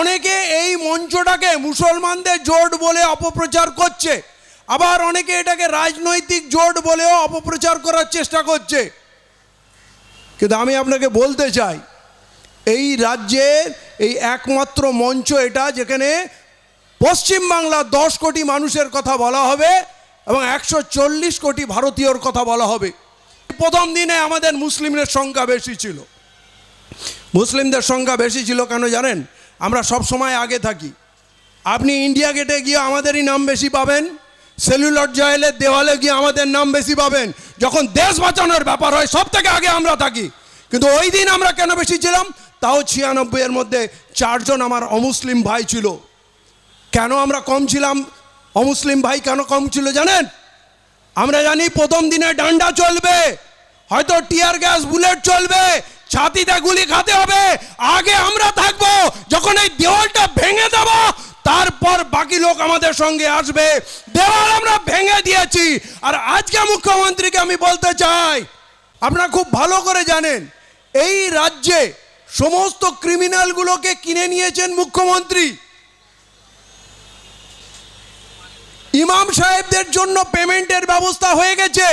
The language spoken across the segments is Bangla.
অনেকে এই মঞ্চটাকে মুসলমানদের জোট বলে অপপ্রচার করছে। আবার অনেকে এটাকে রাজনৈতিক জোট বলেও অপপ্রচার করার চেষ্টা করছে। কিন্তু আমি আপনাকে বলতে চাই, এই রাজ্যের এই একমাত্র মঞ্চ এটা যেখানে পশ্চিমবাংলার দশ কোটি মানুষের কথা বলা হবে এবং একশো চল্লিশ কোটি ভারতীয়র কথা বলা হবে। প্রথম দিনে আমাদের মুসলিমদের সংখ্যা বেশি ছিল। মুসলিমদের সংখ্যা বেশি ছিল কেন জানেন? আমরা সব সময় আগে থাকি। আপনি ইন্ডিয়া গেটে গিয়ে আমাদেরই নাম বেশি পাবেন সেলুলার জয়েলের দেওয়ালে গিয়ে আমাদের নাম বেশি পাবেন। যখন দেশ বাঁচানোর ব্যাপার হয়, সব থেকে আগে আমরা থাকি। কিন্তু ওই দিন আমরা কেন বেশি ছিলাম? তাও ছিয়ানব্বই এর মধ্যে চারজন আমার অমুসলিম ভাই ছিল। কেন আমরা কম ছিলাম? অমুসলিম ভাই কেন কম ছিল জানেন? আমরা জানি প্রথম দিনে ডান্ডা চলবে, হয়তো টিয়ার গ্যাস, বুলেট চলবে ছাতিতে গুলি খাতে হবে। আগে আমরা থাকব, যখন এই দেওয়ালটা ভেঙে দেব, তারপর বাকি লোক আমাদের সঙ্গে আসবে। দেওয়াল আমরা ভেঙে দিয়েছি। আর আজকে মুখ্যমন্ত্রীকে আমি বলতে চাই, আপনারা খুব ভালো করে জানেন, এই রাজ্যে সমস্ত ক্রিমিনালগুলোকে কিনে নিয়েছেন মুখ্যমন্ত্রী। ইমাম সাহেবদের জন্য পেমেন্টের ব্যবস্থা হয়ে গেছে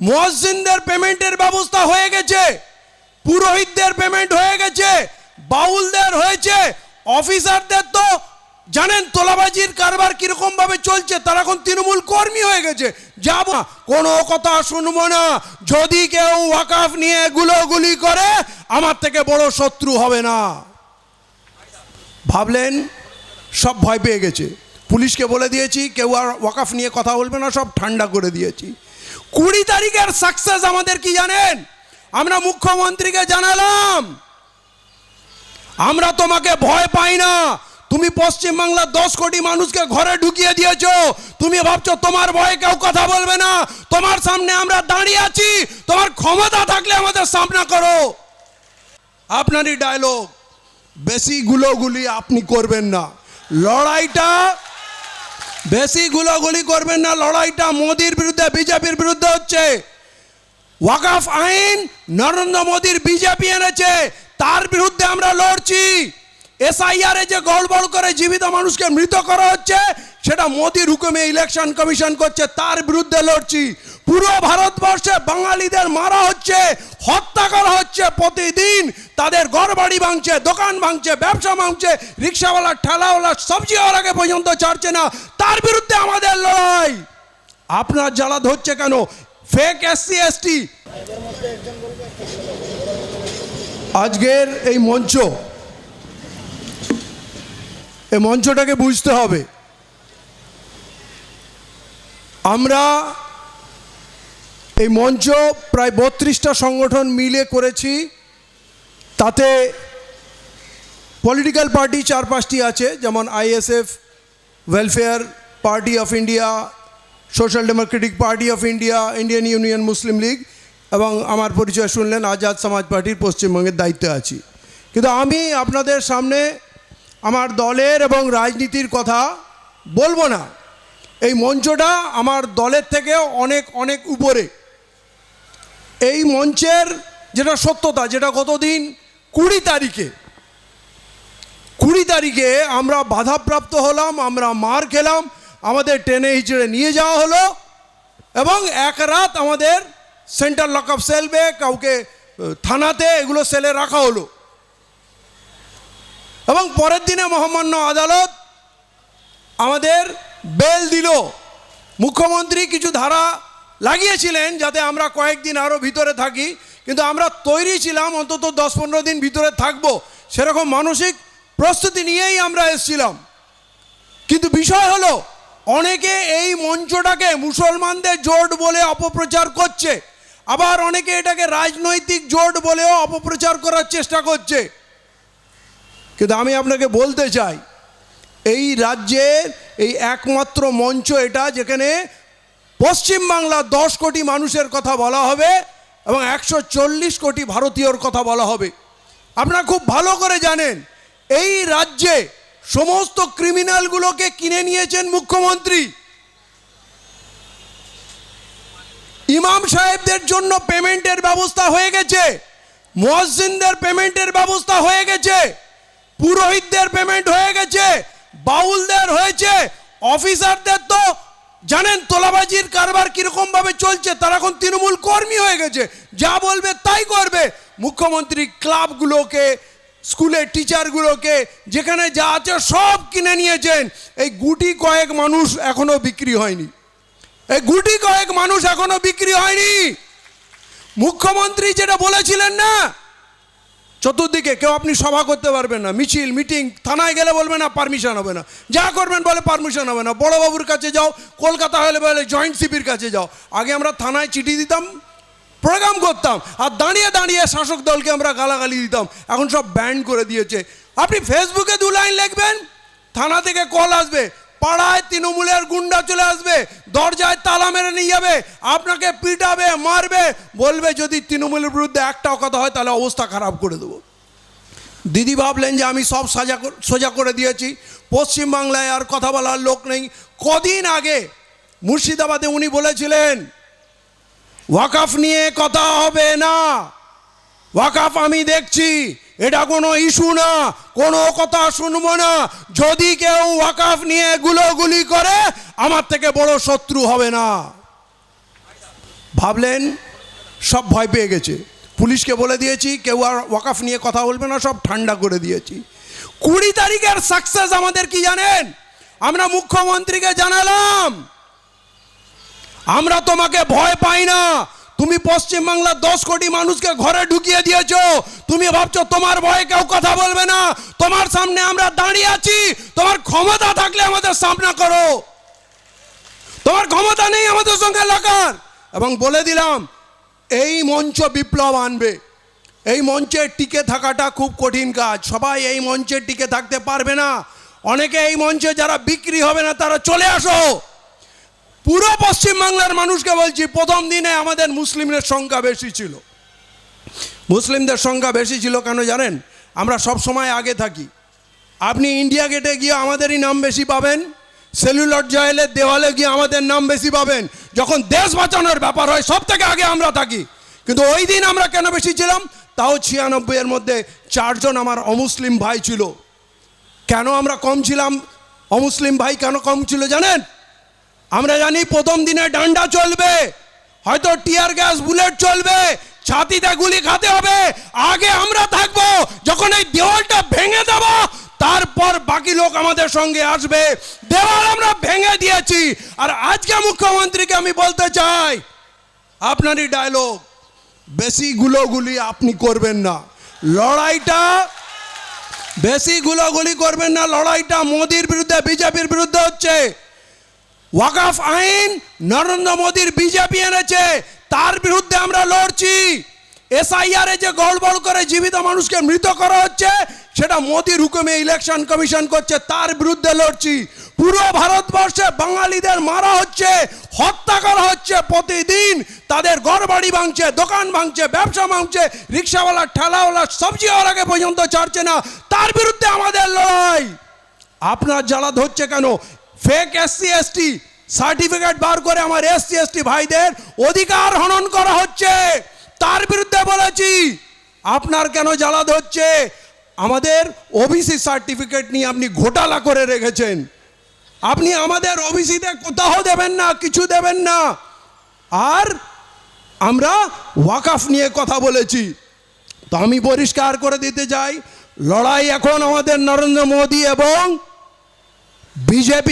মুয়াজ্জিনদের পেমেন্টের ব্যবস্থা হয়ে গেছে। পুরোহিতদের পেমেন্ট হয়ে গেছে, বাউলদের হয়েছে অফিসারদের তো, জানেন তোলাবাজির কারবার কীরকম ভাবে চলছে, তারা এখন তৃণমূল কর্মী হয়ে গেছে। যাব কোনো কথা শুনব না, যদি কেউ ওয়াকাফ নিয়ে গুলোগুলি করে, আমার থেকে বড় শত্রু হবে না। ভাবলেন, সব ভয় পেয়ে গেছে। পুলিশকে বলে দিয়েছি, কেউ আর ওয়াকাফ নিয়ে কথা বলবে না, সব ঠান্ডা করে দিয়েছি। কুড়ি তারিখের সাকসেস আমাদের কি জানেন? আমরা মুখ্যমন্ত্রীকে জানালাম। আমরা তোমাকে ভয় পাই না। তুমি পশ্চিমবাংলার দশ কোটি মানুষকে ঘরে ঢুকিয়ে দিয়েছ। তুমি ভাবছ তোমার ভয়ে কেউ কথা বলবে না। তোমার সামনে আমরা দাঁড়িয়ে আছি। তোমার ক্ষমতা থাকলে আমাদের সামনা করো। আপনারই ডায়লগ বেশি গুলোগুলি আপনি করবেন না। লড়াইটা বেশি গুলোগুলি করবেন না। লড়াইটা মোদির বিরুদ্ধে, বিজেপির বিরুদ্ধে হচ্ছে। ওয়াকাফ আইন নরেন্দ্র মোদীর বিজেপি এনেছে। তার বিরুদ্ধে আমরা লড়ছি। এসআইআর যে গড়বড় করে জীবিত মানুষকে মৃত করা হচ্ছে, সেটা মোদির হুকুমে ইলেকশন কমিশন করছে, তার বিরুদ্ধে লড়ছি। পুরো ভারতবর্ষে বাঙালিদের মারা হচ্ছে, হত্যা করা হচ্ছে প্রতিদিন। তাদের ঘরবাড়ি ভাঙছে, দোকান ভাঙছে, ব্যবসা ভাঙছে, রিক্সাওয়ালা, ঠেলাওয়ালা সবজিওয়ালাকে পর্যন্ত ছাড়ছে না। তার বিরুদ্ধে আমাদের লড়াই। আপনার জ্বালা ধরছে কেন? ফেক এসসি এসটি আজকের এই মঞ্চ, এই মঞ্চটাকে বুঝতে হবে। আমরা এই মঞ্চ প্রায় বত্রিশটা সংগঠন মিলে করেছি। তাতে পলিটিক্যাল পার্টি চার পাঁচটি আছে, যেমন ISF welfare party of India social democratic party of India Indian union Muslim league এবং আমার পরিচয় শুনলেন আজাদ সমাজ পার্টির পশ্চিমবঙ্গের দায়িত্বে আছি। কিন্তু আমি আপনাদের সামনে আমার দলের এবং রাজনীতির কথা বলব না। এই মঞ্চটা আমার দলের থেকে অনেক অনেক উপরে। এই মঞ্চের যেটা সত্যতা, যেটা গতদিন কুড়ি তারিখে কুড়ি তারিখে আমরা বাধাপ্রাপ্ত হলাম, আমরা মার খেলাম আমাদের টেনে হিচড়ে নিয়ে যাওয়া হলো এবং এক রাত আমাদের সেন্ট্রাল লক আপ সেলবে কাউকে থানাতে এগুলো সেলে রাখা হলো। এবং পরের দিনে মহামান্য আদালত আমাদের বেল দিল। মুখ্যমন্ত্রী কিছু ধারা লাগিয়েছিলেন যাতে আমরা কয়েকদিন আরও ভিতরে থাকি, কিন্তু আমরা তৈরি ছিলাম, অন্তত দশ পনেরো দিন ভিতরে থাকব। সেরকম মানসিক প্রস্তুতি নিয়েই আমরা এসেছিলাম। কিন্তু বিষয় হলো অনেকে এই মঞ্চটাকে মুসলমানদের জোট বলে অপপ্রচার করছে, আবার অনেকে এটাকে রাজনৈতিক জোট বলেও অপপ্রচার করার চেষ্টা করছে। কিন্তু আমি আপনাকে বলতে চাই, এই রাজ্যের এই একমাত্র মঞ্চ এটা যেখানে পশ্চিমবাংলার দশ কোটি মানুষের কথা বলা হবে এবং একশো চল্লিশ কোটি ভারতীয়র কথা বলা হবে। আপনারা খুব ভালো করে জানেন, এই রাজ্যে সমস্ত ক্রিমিনালগুলোকে কিনে নিয়েছেন মুখ্যমন্ত্রী। ইমাম সাহেবদের জন্য পেমেন্টের ব্যবস্থা হয়ে গেছে মুয়াজ্জিনদের পেমেন্টের ব্যবস্থা হয়ে গেছে, পুরোহিতদের পেমেন্ট হয়ে গেছে, বাউলদের হয়েছে, অফিসারদের তো জানেন তোলাবাজির কারবার কীরকম ভাবে চলছে, তারা এখন তৃণমূল কর্মী হয়ে গেছে, যা বলবে তাই করবে। মুখ্যমন্ত্রী ক্লাবগুলোকে স্কুলের টিচারগুলোকে যেখানে যা আছে সব কিনে নিয়েছেন। এই গুটি কয়েক মানুষ এখনও বিক্রি হয়নি। এই গুটি কয়েক মানুষ এখনও বিক্রি হয়নি। মুখ্যমন্ত্রী যেটা বলেছিলেন না, চতুর্দিকে কেউ আপনি সভা করতে পারবেন না, মিছিল, মিটিং, থানায় গেলে বলবে না, পারমিশন হবে না। যা করবেন বলে পারমিশন হবে না। বড়বাবুর কাছে যাও, কলকাতা হলে বলে জয়েন্ট সিপির কাছে যাও। আগে আমরা থানায় চিঠি দিতাম প্রোগ্রাম করতাম। আর দাঁড়িয়ে দাঁড়িয়ে শাসক দলকে আমরা গালাগালি দিতাম। এখন সব ব্যান্ড করে দিয়েছে। আপনি ফেসবুকে দু লাইন লিখবেন, থানা থেকে কল আসবে, পাড়ায় তৃণমূলের গুন্ডা চলে আসবে, দরজায় তালা মেরে নিয়ে যাবে, আপনাকে পিটাবে, মারবে, বলবে যদি তৃণমূলের বিরুদ্ধে একটাও কথা হয়, তাহলে অবস্থা খারাপ করে দেবো। দিদি ভাবলেন যে আমি সব সাজা সোজা করে দিয়েছি। পশ্চিমবাংলায় আর কথা বলার লোক নেই। কদিন আগে মুর্শিদাবাদে উনি বলেছিলেন ওয়াকাফ নিয়ে কথা হবে না। ওয়াকাফ আমি দেখছি, এটা কোনো ইস্যু না, কোনো কথা শুনব না। যদি কেউ ওয়াকাফ নিয়ে গুলোগুলি করে, আমার থেকে বড় শত্রু হবে না। ভাবলেন? সব ভয় পেয়ে গেছে। পুলিশকে বলে দিয়েছি, কেউ আর ওয়াকাফ নিয়ে কথা বলবে না, সব ঠান্ডা করে দিয়েছি। কুড়ি তারিখের সাকসেস আমাদের কি জানেন? আমরা মুখ্যমন্ত্রীকে জানালাম। আমরা তোমাকে ভয় পাই না। তুমি পশ্চিমবাংলার দশ কোটি মানুষকে ঘরে ঢুকিয়ে দিয়েছ। তুমি ভাবছ তোমার ভয়ে কেউ কথা বলবে না। তোমার সামনে আমরা দাঁড়িয়ে আছি। তোমার ক্ষমতা থাকলে আমাদের সামনা করো। তোমার ক্ষমতা নেই আমাদের সঙ্গে লাগার। এবং বলে দিলাম, এই মঞ্চ বিপ্লব আনবে। এই মঞ্চে টিকে থাকাটা খুব কঠিন কাজ। সবাই এই মঞ্চে টিকে থাকতে পারবে না। অনেকে এই মঞ্চে যারা বিক্রি হবে না, তারা চলে আসো। পুরো পশ্চিমবাংলার মানুষকে বলছি, প্রথম দিনে আমাদের মুসলিমদের সংখ্যা বেশি ছিল। মুসলিমদের সংখ্যা বেশি ছিল কেন জানেন? আমরা সব সময় আগে থাকি। আপনি ইন্ডিয়া গেটে গিয়ে আমাদেরই নাম বেশি পাবেন, সেলুলার জয়েলের দেওয়ালে গিয়ে আমাদের নাম বেশি পাবেন। যখন দেশ বাঁচানোর ব্যাপার হয়, সব থেকে আগে আমরা থাকি। কিন্তু ওই দিন আমরা কেন বেশি ছিলাম? তাও ছিয়ানব্বইয়ের মধ্যে চারজন আমার অমুসলিম ভাই ছিল। কেন আমরা কম ছিলাম? অমুসলিম ভাই কেন কম ছিল জানেন? আমরা জানি প্রথম দিনে ডান্ডা চলবে, হয়তো টিয়ার গ্যাস বুলেট চলবে, ছাতিতে গুলি খাতে হবে, আগে আমরা থাকব, যখন এই দেওয়ালটা ভেঙে দেব, তারপর বাকি লোক আমাদের সঙ্গে আসবে। দেওয়াল আমরা ভেঙে দিয়েছি। আর আজকে মুখ্যমন্ত্রীকে আমি বলতে চাই, আপনারই ডায়লগ বেশি গুলোগুলি আপনি করবেন না। লড়াইটা, বেশি গুলোগুলি করবেন না, লড়াইটা মোদির বিরুদ্ধে, বিজেপির বিরুদ্ধে হচ্ছে। ওয়াকাফ আইন নরেন্দ্র মোদীর বিজেপি এনেছে, তার বিরুদ্ধে আমরা লড়ছি। এসআইআর যে গড়বড় করে জীবিত মানুষকে মৃত করা হচ্ছে, সেটা মোদির হুকুমে ইলেকশন কমিশন করছে, তার বিরুদ্ধে লড়ছি। পুরো ভারতবর্ষে বাঙালিদের মারা হচ্ছে, হত্যা করা হচ্ছে প্রতিদিন। তাদের ঘরবাড়ি ভাঙছে, দোকান ভাঙছে, ব্যবসা ভাঙছে, রিক্সাওয়ালা, ঠেলাওয়ালা সবজিওয়ালাকে পর্যন্ত ছাড়ছে না। তার বিরুদ্ধে আমাদের লড়াই। আপনার জ্বালা ধরছে কেন? ফেক এসসি এসটি সার্টিফিকেট বার করে আমার এসসি এসটি ভাইদের অধিকার হনন করা হচ্ছে। তার বিরুদ্ধে বলেছি, আপনার কেন জ্বালা ধরছে? আমাদের ওবিসি সার্টিফিকেট নিয়ে আপনি ঘোটালা করে রেখেছেন। আপনি আমাদের ওবিসিতে কোথাও দেবেন না, কিছু দেবেন না। আর আমরা ওয়াকাফ নিয়ে কথা বলেছি। তো আমি পরিষ্কার করে দিতে চাই, লড়াই এখন আমাদের নরেন্দ্র মোদী এবং বিজেপি